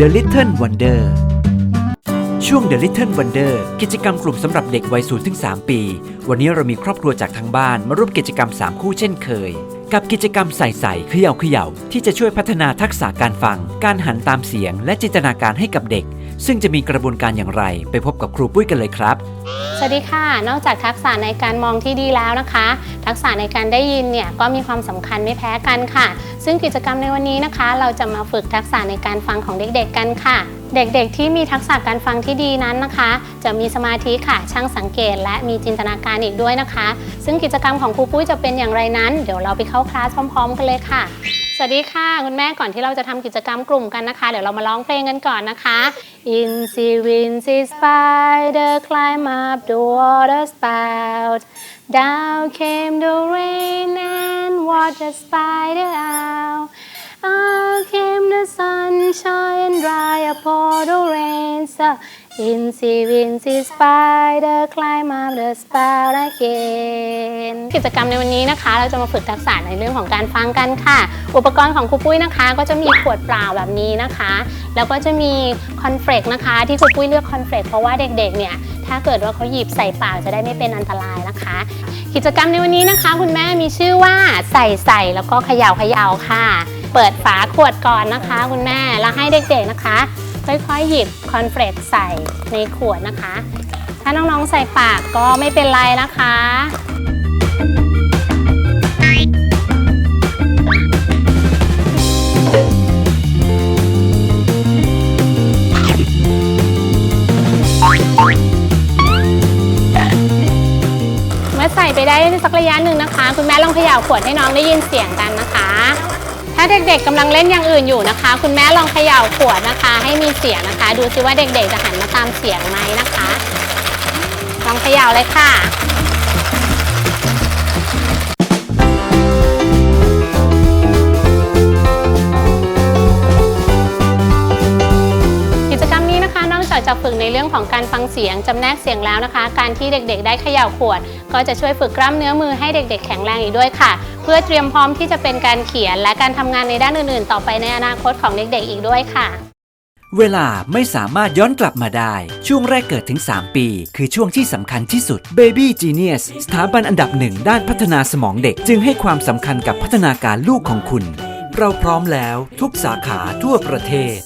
The Little Wonder ช่วง The Little Wonder กิจกรรมกลุ่มสำหรับเด็กวัย0ถึง 3 ปี วันนี้เรามีครอบครัวจากทางบ้านมาร่วมกิจกรรม 3 คู่เช่นเคย กับกิจกรรมใส่ใส่เขย่าเขย่าที่จะช่วยพัฒนาทักษะการฟัง การหันตามเสียง และจินตนาการให้กับเด็ก ซึ่งจะมีกระบวนการอย่างไร ไปพบกับครูปุ้ยกันเลยครับ สวัสดีค่ะ นอกจากทักษะในการมองที่ดีแล้วนะคะ ทักษะในการได้ยินเนี่ยก็มีความสำคัญไม่แพ้กันค่ะ ซึ่งกิจกรรมในวันนี้นะคะ เราจะมาฝึกทักษะในการฟังของเด็กๆกันค่ะ เด็กๆที่มีทักษะการฟังที่ดีนั้นนะคะ จะมีสมาธิค่ะช่างสังเกต และมีจินตนาการอีกด้วยนะคะ ซึ่งกิจกรรมของครูปุ้ยจะเป็นอย่างไรนั้น เดี๋ยวเราไปเข้าคลาสพร้อม ๆ กันเลยค่ะ สวัสดีค่ะคุณแม่ก่อนที่เราจะทำกิจกรรมกลุ่มกันนะคะ เดี๋ยวเรามาร้องเพลงกันก่อนนะคะ Incy Wincy Spider climb up the water spout Down came the rain and washed the spider Out so Incy Wincy Spider climb up the spout again กิจกรรมในวันนี้นะคะ เราจะมาฝึกทักษะในเรื่องของการฟังกันค่ะ อุปกรณ์ของครูปุ้ยนะคะ ก็จะมีขวดเปล่าแบบนี้นะคะ แล้วก็จะมีคอนเฟลกนะคะ ที่ครูปุ้ยเลือกคอนเฟลกเพราะว่าเด็กๆ เนี่ย ถ้าเกิดว่าเขาหยิบใส่ปากจะได้ไม่เป็นอันตรายนะคะ กิจกรรมในวันนี้นะคะ คุณแม่มีชื่อว่าใส่ใส่แล้วก็เขย่าเขย่าค่ะ เปิดฝาขวดก่อนนะคะ คุณแม่แล้วให้เด็กๆนะคะ ค่อยๆ หยิบคอนเฟลกใส่ในขวดนะคะ ถ้าน้องๆใส่ปากก็ไม่เป็นไรนะคะเมื่อใส่ไปได้สักระยะหนึ่งนะคะ คุณแม่ลองเขย่าขวดให้น้องได้ยินเสียงกันนะคะ ถ้าเด็กๆกำลังเล่นอย่างอื่นอยู่นะคะ คุณแม่ลองเขย่าขวดนะคะ ให้มีเสียงนะคะ ดูซิว่าเด็กๆจะหันมาตามเสียงไหมนะคะ ลองเขย่าเลยค่ะ นี้นะคะ นอกจากจะฝึกในเรื่องของการฟังเสียงจำแนกเสียงแล้วนะคะ การที่เด็กๆ ได้เขย่าขวด ก็จะช่วยฝึกกล้ามเนื้อมือให้เด็ก ๆ แข็งแรงอีกด้วยค่ะ เพื่อเตรียมพร้อมที่จะเป็นการเขียน และการทำงานในด้านอื่นๆ ต่อไปในอนาคตของเด็กๆ อีกด้วยค่ะเวลาไม่สามารถย้อนกลับมาได้ ช่วงแรกเกิดถึง 3 ปี คือช่วงที่สำคัญที่สุด Baby Genius สถาบันอันดับหนึ่งด้านพัฒนาสมองเด็ก จึงให้ความสำคัญกับพัฒนาการลูกของคุณ เราพร้อมแล้วทุกสาขาทั่วประเทศ